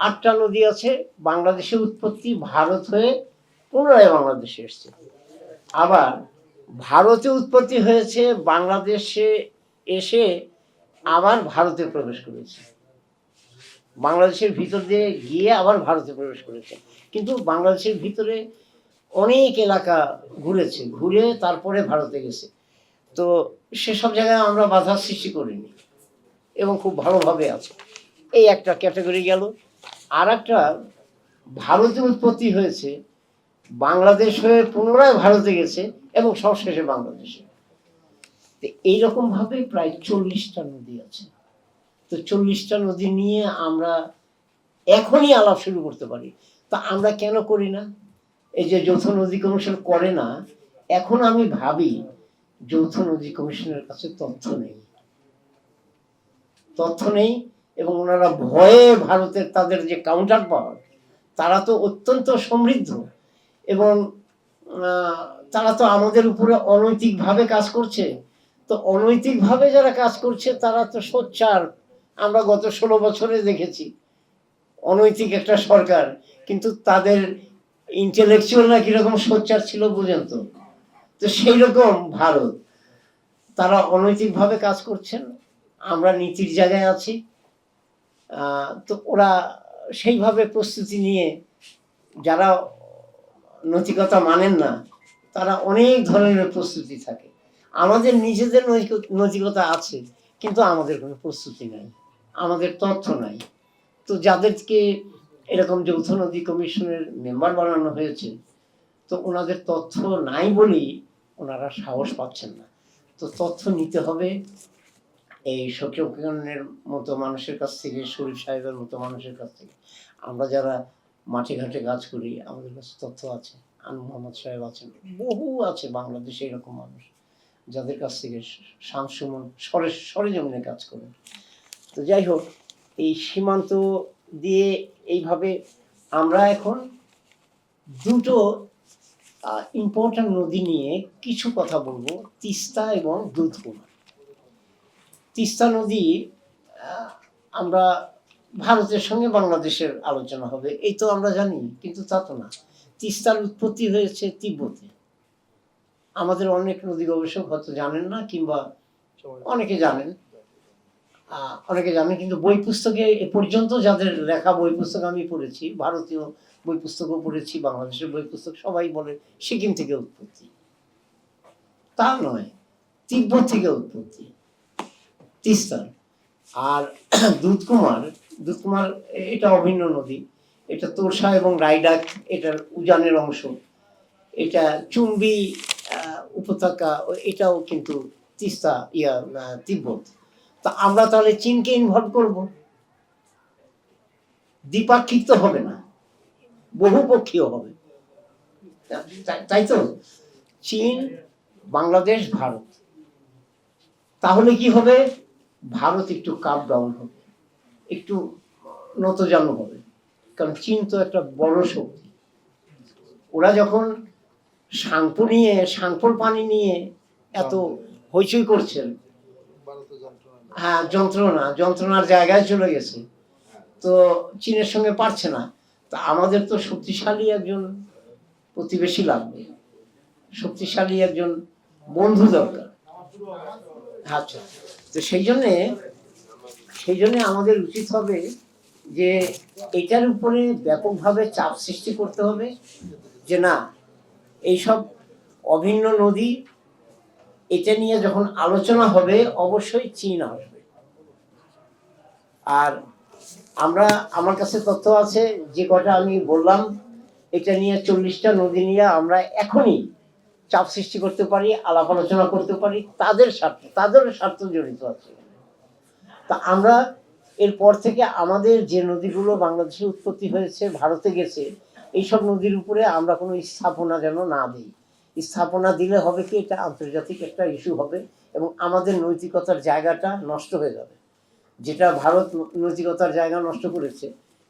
আটটা নদী আছে, বাংলাদেশের উৎপত্তি ভারত হয়ে পুনরায় বাংলাদেশে এসছে। আবার ভারতে উৎপত্তি হয়েছে, বাংলাদেশে এসে আবার ভারতে প্রবেশ করেছে। বাংলাদেশের ভিতর দিয়ে গিয়ে আবার ভারতে প্রবেশ করেছে। কিন্তু বাংলাদেশের ভিতরে অনেক এলাকা ঘুরেছে, ঘুরে তারপরে ভারতে গেছে। তো সেসব জায়গায় আমরা বাধা সৃষ্টি করিনি এবং খুব ভালোভাবে আছে। এই একটা ক্যাটাগরি গেল। আর একটা ভারতে উৎপত্তি হয়েছে, বাংলাদেশ হয়ে পুনরায় ভারতে গেছে এবং সবশেষে বাংলাদেশে। তো এইরকম ভাবে প্রায় চল্লিশটা নদী আছে। তো চল্লিশটা নদী নিয়ে আমরা এখনই আলাপ শুরু করতে পারি। তা আমরা কেন করি না? এই যে যৌথ নদী কমিশন করে না, এখন আমি ভাবি যৌথ নদী কমিশনের কাছে তথ্য নেই। তথ্য নেই এবং ওনারা ভয়ে ভারতের তাদের যে কাউন্টার পাওয়ার তারা তো অত্যন্ত সমৃদ্ধ এবং তারা তো আমাদের উপরে অনৈতিকভাবে কাজ করছে। তো অনৈতিকভাবে যারা কাজ করছে, তারা তো সোচ্চার। আমরা গত ষোলো বছরে দেখেছি, অনৈতিক একটা সরকার, কিন্তু তাদের ইন্টেলেকচুয়ালরা কীরকম সোচ্চার ছিল বুঝেন তো? সেই রকম ভারত। তারা অনৈতিকভাবে কাজ করছেন, আমরা নীতির জায়গায় আছি। তো ওরা সেইভাবে প্রস্তুতি নিয়ে যারা নৈতিকতা মানেন না, তারা অনেক ধরনের প্রস্তুতি থাকে। আমাদের নিজেদের নৈতিক- নৈতিকতা আছে, কিন্তু আমাদের কোনো প্রস্তুতি নাই, আমাদের তথ্য নাই। তো যাদেরকে এরকম যৌথ নদী কমিশনের মেম্বার বানানো হয়েছে, তো ওনাদের তথ্য নাই বলেই ওনারা সাহস পাচ্ছেন না। তো তথ্য নিতে হবে এই শকীয়নের মতো মানুষের কাছ থেকে শরীফ সাহেবের মতো মানুষের কাছ থেকে, আমরা যারা মাঠে ঘাটে কাজ করি, আমাদের কাছে তথ্য আছে, আন মোহাম্মদ সাহেব আছেন। বহু আছে বাংলাদেশে এরকম মানুষ, যাদের কাছ থেকে শামসুমন সরে, সরেজমিনে কাজ করে। তো যাই হোক, এই সীমান্ত দিয়ে এইভাবে আমরা এখন দুটো ইম্পর্ট্যান্ট নদী নিয়ে কিছু কথা বলব, তিস্তা এবং দুধকুমার তিস্তা নদী আমরা ভারতের সঙ্গে বাংলাদেশের আলোচনা হবে, এই তো আমরা জানি, কিন্তু তা তো না। তিস্তার উৎপত্তি হয়েছে তিব্বতে। আমাদের অনেক নদী গবেষক হয়তো জানেন না, কিংবা অনেকে জানেন। অনেকে জানেন, কিন্তু বই পুস্তকে এ পর্যন্ত যাদের লেখা বই পুস্তক আমি পড়েছি, ভারতীয় বই পুস্তকও পড়েছি, বাংলাদেশের বই পুস্তক সবাই বলে সিকিম থেকে উৎপত্তি। তা নয়, তিব্বত থেকে উৎপত্তি। তিস্তার আর দুধকুমার দুধকুমার, এটা অভিন্ন নদী। এটা তোরসা এবং রাইডাক এটার উজানের অংশ। এটা চুম্বি উপত্যকা, এটাও কিন্তু তিস্তা ইয়া তিব্বত। তা আমরা তাহলে চীনকে ইনভলভ করব? দ্বিপাক্ষিক তো হবে না। বহুপক্ষীয় হবে। তাই তো? চীন, বাংলাদেশ, ভারত। তাহলে কি হবে? ভারত একটু কাপ ডাউন হবে, একটু নতজানু হবে, কারণ চীন তো একটা বড় শক্তি। ওরা যখন সাংপো নিয়ে, সাংপোর পানি নিয়ে এত হইচই করছেন হ্যাঁ যন্ত্রণা, যন্ত্রণার জায়গায় চলে গেছে, তো চীনের সঙ্গে পারছে না। তা আমাদের তো শক্তিশালী একজন প্রতিবেশী লাগবে, শক্তিশালী একজন বন্ধু দরকার। আচ্ছা। তো সেই জন্যে সেই জন্যে আমাদের উচিত হবে যে এটার উপরে ব্যাপকভাবে চাপ সৃষ্টি করতে হবে যে না, এইসব অভিন্ন নদী এটা নিয়ে যখন আলোচনা হবে, অবশ্যই চীন আসবে। আর আমরা, আমার কাছে তথ্য আছে, যে কটা আমি বললাম, এটা নিয়ে চল্লিশটা নদী নিয়ে আমরা এখনই চাপ সৃষ্টি করতে পারি, আলাপ আলোচনা করতে পারি, তাদের স্বার্থ তাদের স্বার্থ জড়িত আছে। তা আমরা এরপর থেকে আমাদের যে নদীগুলো বাংলাদেশে উৎপত্তি হয়েছে, ভারতে গেছে, এইসব নদীর উপরে আমরা কোনো স্থাপনা যেন না দিই। স্থাপনা দিলে হবে কি, এটা আন্তর্জাতিক একটা ইস্যু হবে এবং আমাদের নৈতিকতার জায়গাটা নষ্ট হয়ে যাবে। যেটা ভারত নৈতিকতার জায়গা নষ্ট করেছে